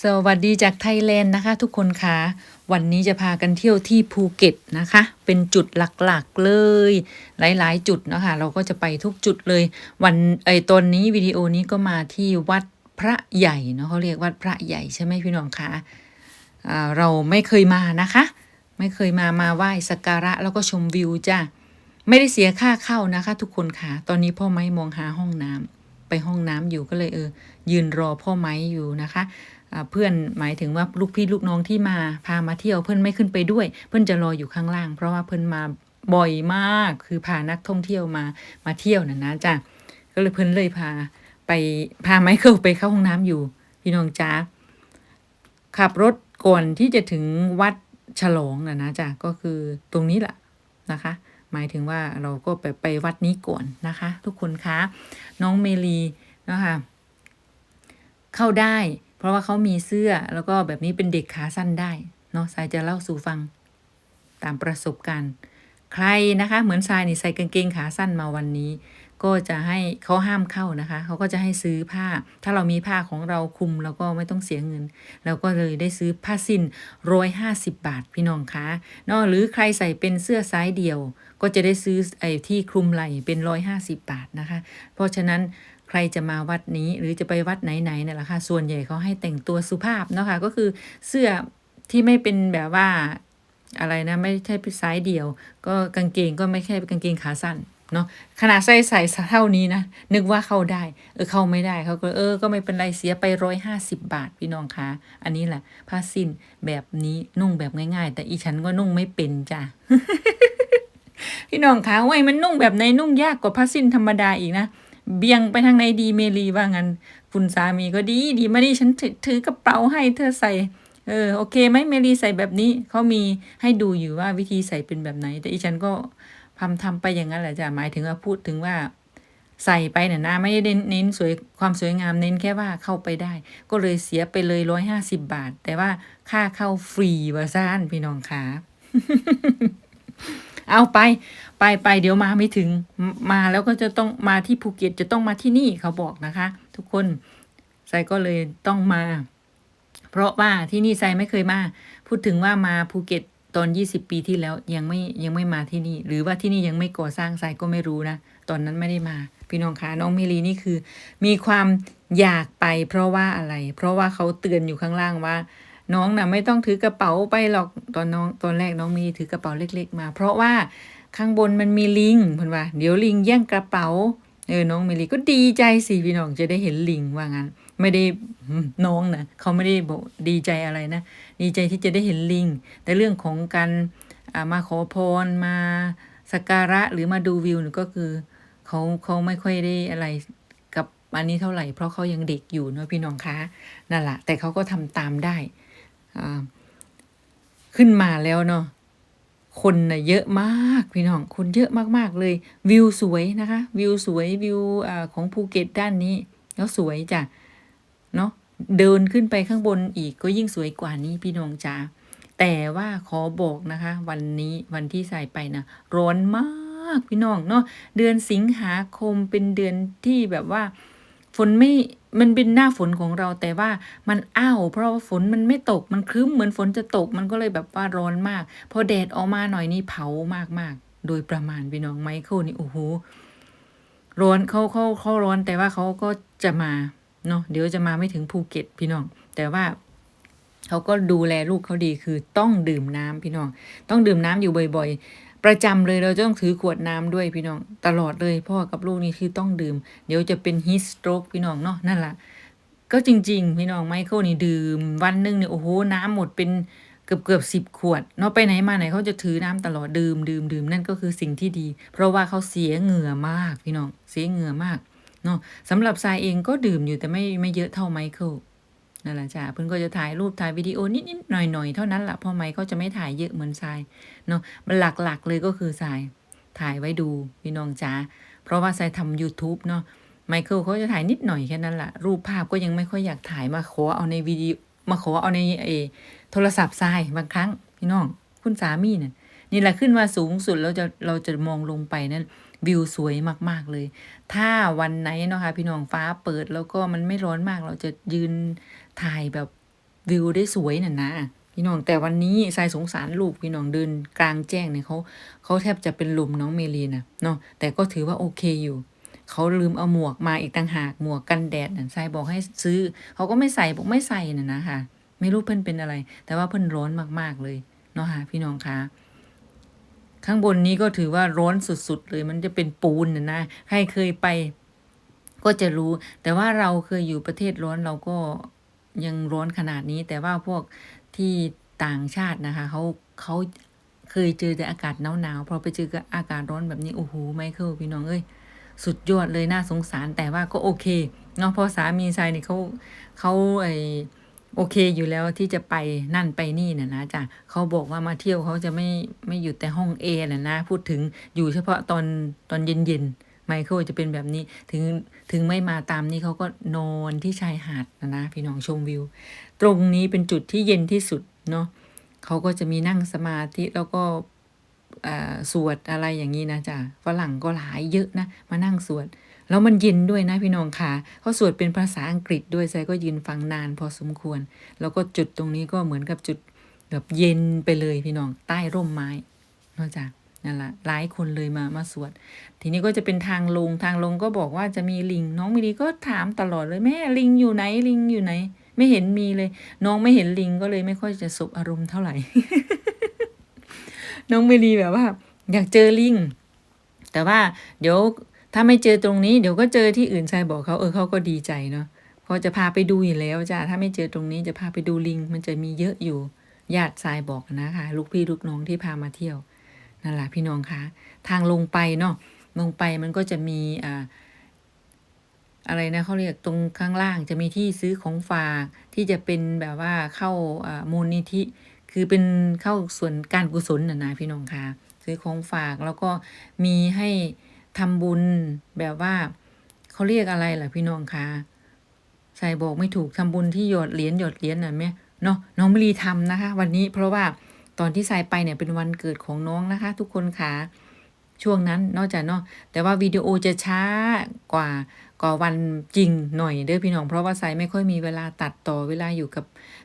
สวัสดีจากไทยแลนด์นะคะ ทุกคนคะวันนี้จะพากันเที่ยวที่ภูเก็ตนะคะ เป็นจุดหลักๆเลย หลายๆ จุดนะคะเราก็จะไปทุกจุดเลย วันไอตอนนี้วิดีโอนี้ก็มาที่วัดพระใหญ่เนาะเขาเรียกวัดพระใหญ่ใช่ไหมพี่น้องคะอ่าเราไม่เคยมานะคะ ไม่เคยมามาไหว้สักการะแล้วก็ชมวิวจ้ะไม่ได้เสียค่าเข้านะคะ ทุกคนค่ะ ตอนนี้พ่อไม้มองหาห้องน้ำไปห้องน้ำอยู่ก็เลยเออยืนรอพ่อไม้อยู่นะคะ เพื่อนหมายถึงว่าลูกพี่ลูกน้องที่มาพามาเที่ยวเพื่อนไม่ขึ้นไปด้วย เพื่อนจะรออยู่ข้างล่าง เพราะว่าเพื่อนมาบ่อยมากคือพานักท่องเที่ยวมามาเที่ยวน่ะนะจ้ะก็เลยเพื่อนเลยพาไปพาไมเคิลไปเข้าห้องน้ำอยู่ พี่น้องจ้าขับรถก่อนที่จะถึงวัดฉลองน่ะนะจ้ะก็คือตรงนี้แหละนะคะ หมายถึงว่าเราก็ไปไปวัดนี้ก่อนนะคะ ทุกคนคะน้องเมลีนะคะเข้าได้ เพราะว่าเขามีเสื้อแล้วก็แบบนี้เป็นเด็กขาสั้นได้เนาะสายจะเล่าสู่ฟังตามประสบการณ์ ใครนะคะ เหมือนทรายนี่ใส่กางเกงขาสั้นมาวันนี้ ก็จะให้เขาห้ามเข้านะคะเขาก็จะให้ซื้อผ้า ถ้าเรามีผ้าของเราคลุมเราก็ไม่ต้องเสียเงินเราก็เลยได้ซื้อผ้าสิ้นร้อยห้าสิบบาทพี่น้องคะเนาะหรือใครใส่เป็นเสื้อไซส์เดียว ก็จะได้ซื้อไอ้ที่คลุมไหล่เป็นร้อยห้าสิบบาทนะคะ เพราะฉะนั้น ใครจะมาวัดนี้หรือจะไปวัดไหนๆเนี่ยแหละค่ะ ส่วนใหญ่เขาให้แต่งตัวสุภาพเนาะค่ะก็คือเสื้อที่ไม่เป็นแบบว่าอะไรนะไม่ใช่เป็นไซส์เดียว ก็กางเกงก็ไม่ใช่กางเกงขาสั้นเนาะขนาดใส่ใส่เท่านี้นะนึกว่าเข้าได้เออเข้าไม่ได้เขาก็เออก็ไม่เป็นไรเสียไปร้อยห้าสิบบาทพี่น้องคะอันนี้แหละผ้าสิ้นแบบนี้นุ่งแบบง่าย ๆ แต่อีฉันก็นุ่งไม่เป็นจ้ะพี่น้องคะไว้ยมันนุ่งแบบไหนนุ่งยากกว่าผ้าสิ้นธรรมดาอีกนะ เบี่ยงไปทางไหนดีเมลีว่างั้น คุณสามีก็ดีดีมาดิฉันถือถือกระเป๋าให้เธอใส่เออโอเคไหมเมลีใส่แบบนี้เขามีให้ดูอยู่ว่าวิธีใส่เป็นแบบไหน แต่อีฉันก็ทำทำไปอย่างนั้นแหละจ้ะหมายถึงว่าพูดถึงว่า ใส่ไปเนี่ยนะไม่ได้เน้นเน้นสวยความสวยงามเน้นแค่ว่าเข้าไปได้ ก็เลยเสียไปเลยร้อยห้าสิบบาท แต่ว่าค่าเข้าฟรีว่าซ่านพี่น้องคะเอาไป ไปไปเดี๋ยวมาไม่ถึงมาแล้วก็จะต้องมาที่ภูเก็ตจะต้องมาที่นี่เขาบอกนะคะ ทุกคนไซก็เลยต้องมา เพราะว่าที่นี่ไซไม่เคยมา พูดถึงว่ามาภูเก็ตตอน 20 ปีที่แล้วยังไม่ยังไม่มาที่นี่ หรือว่าที่นี่ยังไม่ก่อสร้างไซก็ไม่รู้นะ ตอนนั้นไม่ได้มา พี่น้องคะน้องเมลีนี่คือ มีความอยากไป เพราะว่าอะไร เพราะว่าเขาเตือนอยู่ข้างล่างว่า น้องน่ะไม่ต้องถือกระเป๋าไปหรอกตอนน้องตอนแรกน้องมีถือกระเป๋าเล็ก ๆ มา เพราะว่า ข้างบนมันมีลิงเพิ่นว่า เดี๋ยวลิงแย่งกระเป๋า เออน้องเมลีก็ดีใจสิพี่น้องจะได้เห็นลิงว่างั้น ไม่ได้น้องนะเขาไม่ได้บอกดีใจอะไรนะ ดีใจที่จะได้เห็นลิง แต่เรื่องของการมาขอพรมาสักการะหรือมาดูวิวก็คือเขาเขาไม่ค่อยได้อะไรกับอันนี้เท่าไหร่เพราะเขายังเด็กอยู่เนาะพี่น้องคะนั่นแหละแต่เขาก็ทำตามได้ขึ้นมาแล้วเนาะ คนน่ะเยอะมากพี่น้อง คนเยอะมากๆเลย วิวสวยนะคะ วิวสวยวิวอของภูเก็ตด้านนี้ แล้วสวยจ้ะเนาะเดินขึ้นไปข้างบนอีกก็ยิ่งสวยกว่านี้พี่น้องจ๋าแต่ว่าขอบอกนะคะ วันนี้วันที่ใส่ไปนะร้อนมากพี่น้องเนาะเดือนสิงหาคมเป็นเดือนที่แบบว่า ฝนไม่มันเป็นหน้าฝนของเราแต่ว่ามันอ้าวเพราะว่าฝนมันไม่ตกมันครึ้มเหมือนฝนจะตกมันก็เลยแบบว่าร้อนมาก พอแดดออกมาหน่อยนี่เผามากมากๆโดยประมาณพี่น้องไมเคิลนี่โอ้โหร้อนเขาเขาเขาร้อนแต่ว่าเขาก็จะมาเนาะเดี๋ยวจะมาไม่ถึงภูเก็ตพี่น้อง แต่ว่าเขาก็ดูแลลูกเขาดีคือต้องดื่มน้ำพี่น้อง ต้องดื่มน้ำอยู่บ่อย ๆ ประจำเลยเราจะต้องถือขวดน้ำด้วยพี่น้อง ตลอดเลยพ่อกับลูกนี่คือต้องดื่ม เดี๋ยวจะเป็นฮิสโตรกพี่น้องเนาะนั่นแหละก็จริง ๆ พี่น้องไมเคิลนี่ดื่ม วันหนึ่งเนี่ยโอ้โหน้ำหมดเป็นเกือบเกือบสิบขวดเนาะไปไหนมาไหนเขาจะถือน้ำตลอดดื่มดื่มดื่มนั่นก็คือสิ่งที่ดี เพราะว่าเขาเสียเหงื่อมากพี่น้องเสียเหงื่อมากเนาะสำหรับทรายเองก็ดื่มอยู่แต่ไม่ไม่เยอะเท่าไมเคิล นั่นแหละจ้ะเพิ่นก็จะถ่ายรูปถ่ายวิดีโอนิดๆหน่อยๆเท่านั้นแหละพราะไมค์เขาจะไม่ถ่ายเยอะเหมือนทรายเนาะมันหลักๆเลยก็คือทรายถ่ายไว้ดูพี่น้องจ้าเพราะว่าทรายทำ YouTube เนาะไมเคิลเขาจะถ่ายนิดหน่อยแค่นั้นแหละรูปภาพก็ยังไม่ค่อยอยากถ่ายมาขอเอาในวิดีโอมาขอเอาในเอโทรศัพท์ทรายบางครั้ง พี่น้อง คุณสามีเนี่ยนี่แหละขึ้นมาสูงสุดแล้วจะเราจะมองลงไปนั่น วิวสวยมาก ๆเลย ถ้าวันไหนเนาะค่ะพี่น้องฟ้าเปิดแล้วก็มันไม่ร้อนมาก เราจะยืนถ่ายแบบวิวได้สวยน่ะนะพี่น้องแต่วันนี้ทรายสงสารลูกพี่น้องเดินกลางแจ้งเนี่ยเขาเขาแทบจะเป็นลมน้องเมลีนะเนาะแต่ก็ถือว่าโอเคอยู่เขาลืมเอาหมวกมาอีกต่างหากหมวกกันแดดน่ะทรายบอกให้ซื้อเขาก็ไม่ใส่บอกไม่ใส่น่ะนะค่ะ ไม่รู้เพิ่นเป็นอะไร แต่ว่าเพิ่นร้อนมากๆเลยเนาะค่ะพี่น้องคะ ข้างบนนี้ก็ถือว่าร้อนสุดๆ เลยมันจะเป็นปูนนะนะ ใครเคยไป ก็จะรู้ แต่ว่าเราเคยอยู่ประเทศร้อนเราก็ยังร้อนขนาดนี้ แต่ว่าพวกที่ต่างชาตินะคะเขาเขาเคยเจอแต่อากาศหนาวๆพอไปเจอกับอากาศร้อนแบบนี้โอ้โหไมเคิลพี่น้องเอ้ยสุดยอดเลยน่าสงสารแต่ว่าก็โอเคเนาะเพราะสามีชายนี่เขาเขาไอ โอเคอยู่แล้วที่จะไปนั่นไปนี่น่ะนะจ้ะเขาบอกว่ามาเที่ยวเขาจะไม่ไม่อยู่แต่ห้องเอน่ะนะพูดถึงอยู่เฉพาะตอนตอนเย็นๆไมเคิลจะเป็นแบบนี้ถึงถึงไม่มาตามนี้เขาก็นอนที่ชายหาดนะนะพี่น้องชมวิว ตรงนี้เป็นจุดที่เย็นที่สุดเนาะเขาก็จะมีนั่งสมาธิแล้วก็อ่าสวดอะไรอย่างนี้นะจ๊ะฝรั่งก็หลายเยอะนะ มานั่งสวด แล้วมันเย็นด้วยนะพี่น้องค่ะเขาสวดเป็นภาษาอังกฤษด้วยใจก็ยืนฟังนานพอสมควร แล้วก็จุดตรงนี้ก็เหมือนกับจุดแบบเย็นไปเลยพี่น้องใต้ร่มไม้นอกจากนั่นแหละหลายคนเลยมามาสวด ทีนี้ก็จะเป็นทางลงทางลงก็บอกว่าจะมีลิง น้องมิลีก็ถามตลอดเลยแม่ลิงอยู่ไหนลิงอยู่ไหน ไม่เห็นมีเลย น้องไม่เห็นลิงก็เลยไม่ค่อยจะสบอารมณ์เท่าไหร่ น้องมิลีแบบว่า อยากเจอลิง แต่ว่าเดี๋ยว ถ้าไม่เจอตรงนี้เดี๋ยวก็เจอที่อื่นชายบอกเขาเออเขาก็ดีใจเนาะเขาจะพาไปดูอยู่แล้วจ้าถ้าไม่เจอตรงนี้จะพาไปดูลิง มันจะมีเยอะอยู่ญาติชายบอกนะคะ ลูกพี่ลูกน้องที่พามาเที่ยวนั่นแหละพี่น้องคะทางลงไปเนาะลงไปมันก็จะมีอ่าอะไรนะเขาเรียกตรงข้างล่างจะมีที่ซื้อของฝากที่จะเป็นแบบว่าเข้าอ่ามูลนิธิคือเป็นเข้าส่วนการกุศลน่ะนะพี่น้องคะซื้อของฝากแล้วก็มีให้ ทำบุญแบบว่าเขาเรียกอะไรล่ะพี่น้องคะใส่บอกไม่ถูกทำบุญที่หยดเหรียญหยดเหรียญน่ะแม่เนาะน้องมรีทำนะคะ วันนี้เพราะว่าตอนที่ใส่ไปเนี่ยเป็นวันเกิดของน้องนะคะ ทุกคนคะช่วงนั้นนอกจากเนาะแต่ว่าวิดีโอจะช้ากว่าก็วันจริงหน่อยเด้อพี่น้อง เพราะว่าไซไม่ค่อยมีเวลาตัดต่อเวลาอยู่กับ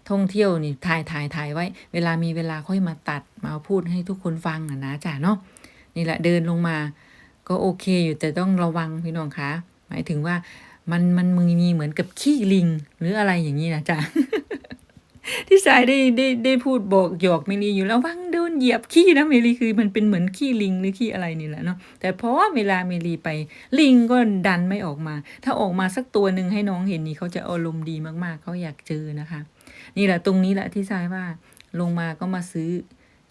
ท่องเที่ยวนี่ถ่ายถ่ายถ่ายไว้ เวลามีเวลาค่อยมาตัดมาพูดให้ทุกคนฟังนะนะจ้ะเนาะนี่แหละเดินลงมา ก็โอเคอยู่แต่ต้องระวังพี่น้องคะหมายถึงว่ามันมันมือมีเหมือนกับขี้ลิง หรืออะไรอย่างนี้นะจ๊ะที่สายได้ได้ได้พูดบอกหยอกเมลีอยู่แล้ววังโดนเหยียบขี้นะเมลีคือมันเป็นเหมือนขี้ลิงหรือขี้อะไรนี่แหละเนาะแต่เพราะว่าเวลาเมลีไปลิงก็ดันไม่ออกมา ถ้าออกมาสักตัวหนึ่งให้น้องเห็นนี่เขาจะอารมณ์ดีมากๆเขาอยากเจอนะคะ นี่แหละตรงนี้แหละที่ทรายว่าลงมาก็มาซื้อ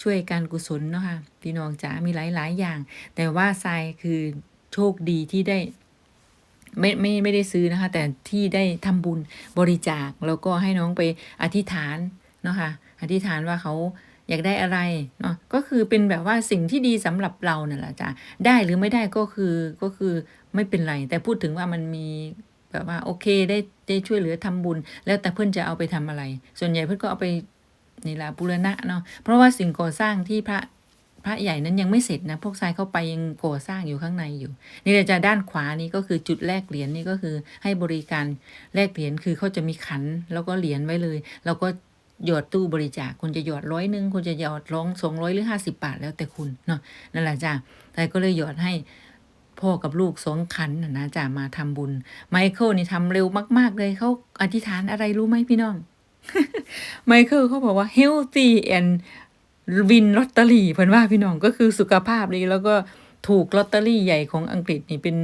ช่วยการกุศลเนาะค่ะพี่น้องจ๋ามีหลาย ๆ อย่าง แต่ว่าทรายคือโชคดีที่ได้ไม่ไม่ไม่ได้ซื้อนะคะ แต่ที่ได้ทำบุญบริจาคแล้วก็ให้น้องไปอธิษฐานเนาะค่ะอธิษฐานว่าเขาอยากได้อะไรเนาะก็คือเป็นแบบว่าสิ่งที่ดีสำหรับเราเนี่ยแหละจ้ะได้หรือไม่ได้ก็คือก็คือไม่เป็นไร แต่พูดถึงว่ามันมีแบบว่าโอเคได้ได้ช่วยเหลือทำบุญ แล้วแต่เพื่อนจะเอาไปทำอะไร ส่วนใหญ่เพื่อนก็เอาไป นี่ละบูรณะเนาะเพราะว่าสิ่งก่อสร้างที่พระพระใหญ่นั้นยังไม่เสร็จนะพวกทรายเข้าไปยังก่อสร้างอยู่ข้างในอยู่ นี่เราจะด้านขวานี้ก็คือจุดแลกเหรียญนี่ก็คือให้บริการแลกเหรียญคือเขาจะมีขันแล้วก็เหรียญไว้เลย แล้วก็หยอดตู้บริจาคคุณจะหยอดร้อยหนึ่งคุณจะหยอดร้องสองร้อยหรือห้าสิบาทแล้วแต่คุณเนาะนั่นแหละจ้ะแต่ก็เลยหยอดให้พ่อกับลูกสองขันนะจ้ะมาทำบุญ ไมเคิลนี่ทำเร็วมาก ๆ เลยเขาอธิษฐานอะไรรู้ไหมพี่น้อง ไมเคิลเขาบอกว่า healthy and วินลอตเตอรี่เพิ่อนว่าพี่น้องก็คือสุขภาพดีแล้วก็ถูกลอตเตอรี่ใหญ่ของอังกฤษนี่เป็น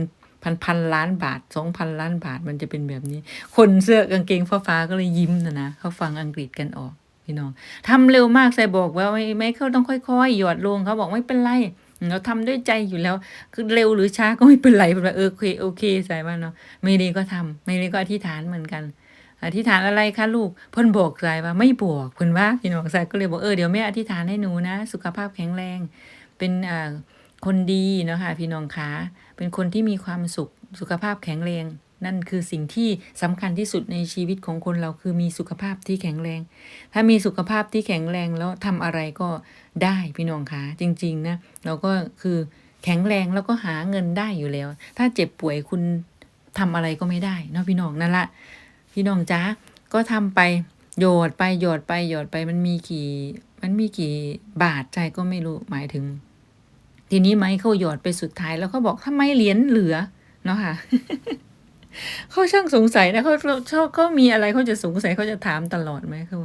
พันพันล้านบาทสองพันล้านบาทมันจะเป็นแบบนี้ คนเสื้อกางเกงฟ้าๆก็เลยยิ้มนะนะเขาฟังอังกฤษกันออกพี่น้องทำเร็วมากใส่บอกว่าไม่ไม่เขาต้องค่อยๆ หยอดลงเขาบอกไม่เป็นไรเราทำด้วยใจอยู่แล้ว คือเร็วหรือช้าก็ไม่เป็นไรเป็นแบบเออโอเคโอเคใส่ว่าเนาะไม่ดีก็ทำไม่ดีก็อธิษฐานเหมือนกัน อธิษฐานอะไรคะลูกเพิ่นบอกสายว่าไม่บอกเพิ่นว่าพี่น้องสายก็เลยบอกเออเดี๋ยวแม่อธิษฐานให้หนูนะ สุขภาพแข็งแรง เป็นอ่าคนดีเนาะค่ะพี่น้องคะเป็นคนที่มีความสุขสุขภาพแข็งแรง นั่นคือสิ่งที่สำคัญที่สุดในชีวิตของคนเราคือมีสุขภาพที่แข็งแรง ถ้ามีสุขภาพที่แข็งแรงแล้วทำอะไรก็ได้พี่น้องคะจริง ๆ นะเราก็คือแข็งแรงแล้วก็หาเงินได้อยู่แล้ว ถ้าเจ็บป่วยคุณทำอะไรก็ไม่ได้เนาะพี่น้องนั่นละ พี่น้องจ้าก็ทำไปโยดไปโยดไปโยดไปมันมีกี่ มันมีกี่บาทใจก็ไม่รู้หมายถึง ทีนี้ไม้เขาหยอดไปสุดท้ายแล้วเขาบอกทำไมเหรียญเหลือเนาะค่ะเขาช่างสงสัยนะเขาเขาเขาเขามีอะไรเขาจะสงสัยเขาจะถามตลอดไหมเขา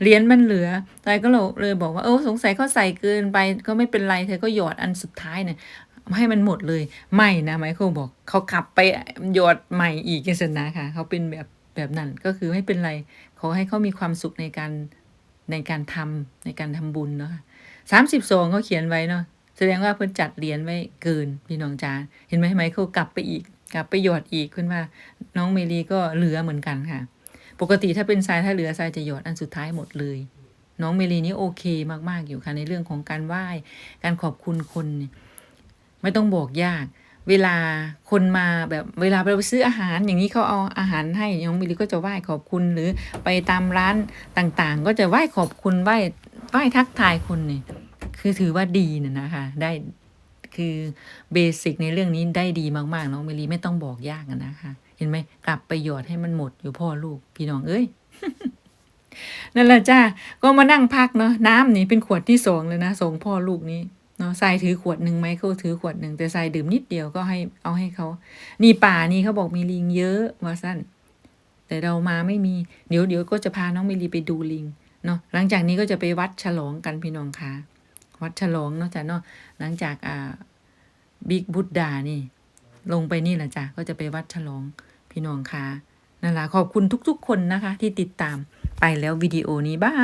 เหรียญมันเหลือใจก็เลยบอกว่าเออสงสัยเขาใส่เกินไปก็ไม่เป็นไรเธอก็หยอดอันสุดท้ายเนี่ยให้มันหมดเลย ไม่นะไมเคิลบอกเขากลับไปหยอดใหม่อีกกันนะค่ะ เขาเป็นแบบ แบบนั้นก็คือไม่เป็นไร ขอให้เขามีความสุขในการในการทำในการทำบุญเนาะสามสิบสองเขาเขียนไว้เนาะแสดงว่าเพิ่นจัดเหรียญไว้เกินพี่น้องจาเห็นไหมไหมเคิลกลับไปอีก กลับไปหยอดอีกคุณว่า น้องเมลีก็เหลือเหมือนกันค่ะ ปกติถ้าเป็นทรายถ้าเหลือทรายจะหยอดอันสุดท้ายหมดเลย น้องเมลีนี่โอเคมากๆอยู่ค่ะในเรื่องของการไหว้การขอบคุณคน ไม่ต้องบอกยาก เวลาคนมาแบบเวลาเราไปซื้ออาหารอย่างนี้เขาเอาอาหารให้น้องเมลีก็จะไหว้ขอบคุณหรือไปตามร้านต่างๆ ก็จะไหว้ขอบคุณไหว้ไหว้ทักทายคนเนี่ยคือถือว่าดีน่ะนะคะได้คือเบสิกในเรื่องนี้ได้ดีมากๆน้องเมลีไม่ต้องบอกยากนะคะ เห็นไหมกลับไปหยอดให้มันหมดอยู่พ่อลูกพี่น้องเอ้ยนั่นแหละจ้าก็มานั่งพักเนาะน้ำนี่เป็นขวดที่สองเลยนะส่งพ่อลูกนี้ เนาะทรายถือขวดหนึ่งไมเคิลถือขวดหนึ่งแต่ทรายดื่มนิดเดียวก็ให้เอาให้เขา นี่ป่านี่เขาบอกมีลิงเยอะว่าสั้น แต่เรามาไม่มี เดี๋ยวเดี๋ยวก็จะพาน้องเมลีไปดูลิงเนาะหลังจากนี้ก็จะไปวัดฉลองกันพี่น้องคะวัดฉลองเนาะจ้ะเนาะหลังจากอ่าบิ๊กบุตดานี่ ลงไปนี่แหละจ้ะก็จะไปวัดฉลองพี่น้องคะนั่นแหละขอบคุณทุกๆ คนนะคะ ที่ติดตามไปแล้ววิดีโอนี้บ้า